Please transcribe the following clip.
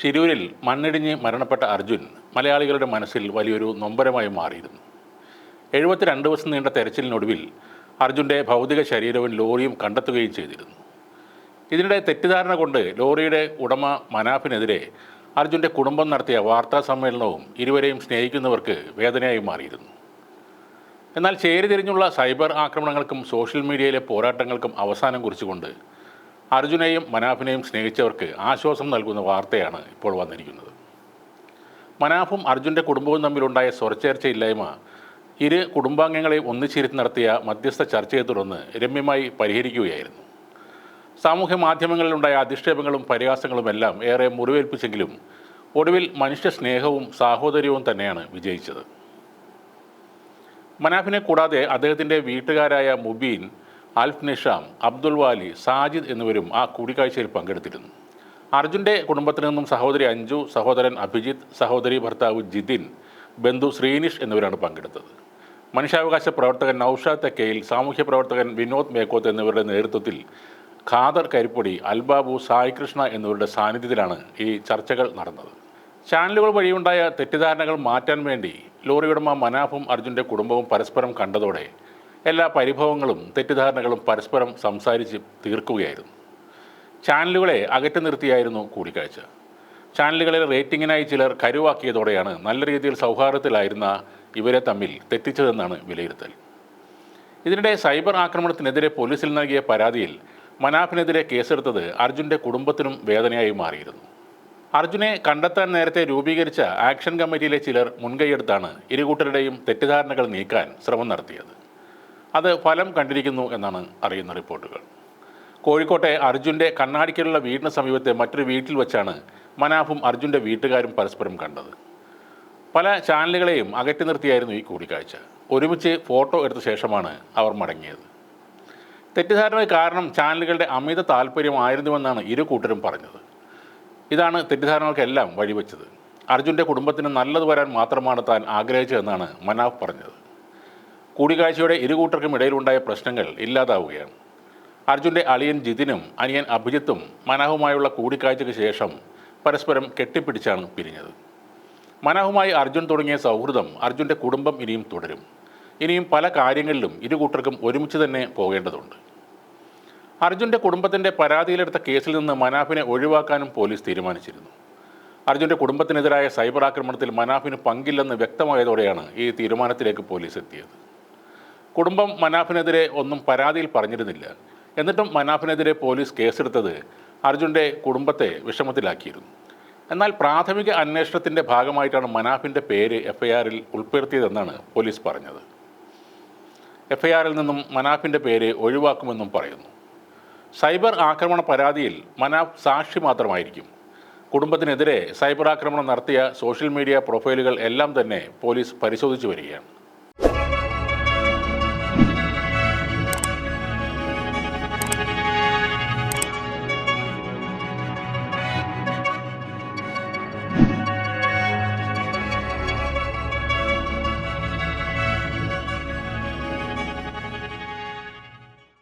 ശിരൂരിൽ മണ്ണിടിഞ്ഞ് മരണപ്പെട്ട അർജുൻ മലയാളികളുടെ മനസ്സിൽ വലിയൊരു നൊമ്പരമായി മാറിയിരുന്നു. എഴുപത്തിരണ്ട് ദിവസം നീണ്ട തെരച്ചിലിനൊടുവിൽ അർജുന്റെ ഭൗതിക ശരീരവും ലോറിയും കണ്ടെത്തുകയും ചെയ്തിരുന്നു. ഇതിനിടെ തെറ്റിദ്ധാരണ കൊണ്ട് ലോറിയുടെ ഉടമ മനാഫിനെതിരെ അർജുന്റെ കുടുംബം നടത്തിയ വാർത്താ സമ്മേളനവും ഇരുവരെയും സ്നേഹിക്കുന്നവർക്ക് വേദനയായി മാറിയിരുന്നു. എന്നാൽ ചേരി തിരിഞ്ഞുള്ള സൈബർ ആക്രമണങ്ങൾക്കും സോഷ്യൽ മീഡിയയിലെ പോരാട്ടങ്ങൾക്കും അവസാനം കുറിച്ചുകൊണ്ട് അർജുനെയും മനാഫിനെയും സ്നേഹിച്ചവർക്ക് ആശ്വാസം നൽകുന്ന വാർത്തയാണ് ഇപ്പോൾ വന്നിരിക്കുന്നത്. മനാഫും അർജുന്റെ കുടുംബവും തമ്മിലുണ്ടായ സ്വരച്ചേർച്ചയില്ലായ്മ ഇരു കുടുംബാംഗങ്ങളെയും ഒന്നിച്ചിരുത്തി നടത്തിയ മധ്യസ്ഥ ചർച്ചയെ തുടർന്ന് രമ്യമായി പരിഹരിക്കുകയായിരുന്നു. സാമൂഹ്യ മാധ്യമങ്ങളിലുണ്ടായ അധിക്ഷേപങ്ങളും പരിഹാസങ്ങളും എല്ലാം ഏറെ മുറിവേൽപ്പിച്ചെങ്കിലും ഒടുവിൽ മനുഷ്യ സ്നേഹവും സാഹോദര്യവും തന്നെയാണ് വിജയിച്ചത്. മനാഫിനെ കൂടാതെ അദ്ദേഹത്തിന്റെ വീട്ടുകാരായ മുബീൻ അൽഫ് നിഷാം അബ്ദുൽ വാലി സാജിദ് എന്നിവരും ആ കൂടിക്കാഴ്ചയിൽ പങ്കെടുത്തിരുന്നു. അർജുന്റെ കുടുംബത്തിൽ നിന്നും സഹോദരി അഞ്ജു സഹോദരൻ അഭിജിത്ത് സഹോദരി ഭർത്താവ് ജിതിൻ ബന്ധു ശ്രീനിഷ് എന്നിവരാണ് പങ്കെടുത്തത്. മനുഷ്യാവകാശ പ്രവർത്തകൻ നൌഷാദ് തെക്കയിൽ സാമൂഹ്യ പ്രവർത്തകൻ വിനോദ് മേക്കോത്ത് എന്നിവരുടെ നേതൃത്വത്തിൽ ഖാദർ കരിപ്പൊടി അൽബാബു സായി കൃഷ്ണ എന്നിവരുടെ സാന്നിധ്യത്തിലാണ് ഈ ചർച്ചകൾ നടന്നത്. ചാനലുകൾ വഴിയുണ്ടായ തെറ്റിദ്ധാരണകൾ മാറ്റാൻ വേണ്ടി ലോറിയുടമ മനാഫും അർജുന്റെ കുടുംബവും പരസ്പരം കണ്ടതോടെ എല്ലാ പരിഭവങ്ങളും തെറ്റിദ്ധാരണകളും പരസ്പരം സംസാരിച്ച് തീർക്കുകയായിരുന്നു. ചാനലുകളെ അകറ്റി നിർത്തിയായിരുന്നു കൂടിക്കാഴ്ച. ചാനലുകളിൽ റേറ്റിങ്ങിനായി ചിലർ കരുവാക്കിയതോടെയാണ് നല്ല രീതിയിൽ സൗഹാർദ്ദത്തിലായിരുന്ന ഇവരെ തമ്മിൽ തെറ്റിച്ചതെന്നാണ് വിലയിരുത്തൽ. ഇതിനിടെ സൈബർ ആക്രമണത്തിനെതിരെ പോലീസിൽ നൽകിയ പരാതിയിൽ മനാഫിനെതിരെ കേസെടുത്തത് അർജുന്റെ കുടുംബത്തിനും വേദനയായി മാറിയിരുന്നു. അർജുനെ കണ്ടെത്താൻ നേരത്തെ രൂപീകരിച്ച ആക്ഷൻ കമ്മിറ്റിയിലെ ചിലർ മുൻകൈയെടുത്താണ് ഇരുകൂട്ടരുടെയും തെറ്റിദ്ധാരണകൾ നീക്കാൻ ശ്രമം നടത്തിയത്. അത് ഫലം കണ്ടിരിക്കുന്നു എന്നാണ് അറിയുന്ന റിപ്പോർട്ടുകൾ. കോഴിക്കോട്ടെ അർജുന്റെ കണ്ണാടിക്കലുള്ള വീടിന് സമീപത്തെ മറ്റൊരു വീട്ടിൽ വെച്ചാണ് മനാഫും അർജുന്റെ വീട്ടുകാരും പരസ്പരം കണ്ടത്. പല ചാനലുകളെയും അകറ്റി നിർത്തിയായിരുന്നു ഈ കൂടിക്കാഴ്ച. ഒരുമിച്ച് ഫോട്ടോ എടുത്ത ശേഷമാണ് അവർ മടങ്ങിയത്. തെറ്റിദ്ധാരണയ്ക്ക് കാരണം ചാനലുകളുടെ അമിത താല്പര്യമായിരുന്നുവെന്നാണ് ഇരു കൂട്ടരും പറഞ്ഞത്. ഇതാണ് തെറ്റിദ്ധാരണകൾക്കെല്ലാം വഴിവെച്ചത്. അർജുന്റെ കുടുംബത്തിന് നല്ലത് വരാൻ മാത്രമാണ് താൻ ആഗ്രഹിച്ചതെന്നാണ് മനാഫ് പറഞ്ഞത്. കൂടിക്കാഴ്ചയുടെ ഇരുകൂട്ടർക്കും ഇടയിലുണ്ടായ പ്രശ്നങ്ങൾ ഇല്ലാതാവുകയാണ്. അർജുന്റെ അളിയൻ ജിതിനും അനിയൻ അഭിജിത്തും മനാഹുമായുള്ള കൂടിക്കാഴ്ചയ്ക്ക് ശേഷം പരസ്പരം കെട്ടിപ്പിടിച്ചാണ് പിരിഞ്ഞത്. മനാഹുമായി അർജുൻ തുടങ്ങിയ സൗഹൃദം അർജുന്റെ കുടുംബം ഇനിയും തുടരും. ഇനിയും പല കാര്യങ്ങളിലും ഇരുകൂട്ടർക്കും ഒരുമിച്ച് തന്നെ പോകേണ്ടതുണ്ട്. അർജുന്റെ കുടുംബത്തിന്റെ പരാതിയിലെടുത്ത കേസിൽ നിന്ന് മനാഫിനെ ഒഴിവാക്കാനും പോലീസ് തീരുമാനിച്ചിരുന്നു. അർജുന്റെ കുടുംബത്തിനെതിരായ സൈബർ ആക്രമണത്തിൽ മനാഫിന് പങ്കില്ലെന്ന് വ്യക്തമായതോടെയാണ് ഈ തീരുമാനത്തിലേക്ക് പോലീസ് എത്തിയത്. കുടുംബം മനാഫിനെതിരെ ഒന്നും പരാതിയിൽ പറഞ്ഞിരുന്നില്ല. എന്നിട്ടും മനാഫിനെതിരെ പോലീസ് കേസെടുത്തത് അർജുന്റെ കുടുംബത്തെ വിഷമത്തിലാക്കിയിരുന്നു. എന്നാൽ പ്രാഥമിക അന്വേഷണത്തിന്റെ ഭാഗമായിട്ടാണ് മനാഫിന്റെ പേര് എഫ് ഐ ആറിൽ ഉൾപ്പെടുത്തിയതെന്നാണ് പോലീസ് പറഞ്ഞത്. എഫ് ഐ ആറിൽ നിന്നും മനാഫിന്റെ പേര് ഒഴിവാക്കുമെന്നും പറയുന്നു. സൈബർ ആക്രമണ പരാതിയിൽ മനാഫ് സാക്ഷി മാത്രമായിരിക്കും. കുടുംബത്തിനെതിരെ സൈബർ ആക്രമണം നടത്തിയ സോഷ്യൽ മീഡിയ പ്രൊഫൈലുകൾ എല്ലാം തന്നെ പോലീസ് പരിശോധിച്ചു വരികയാണ്.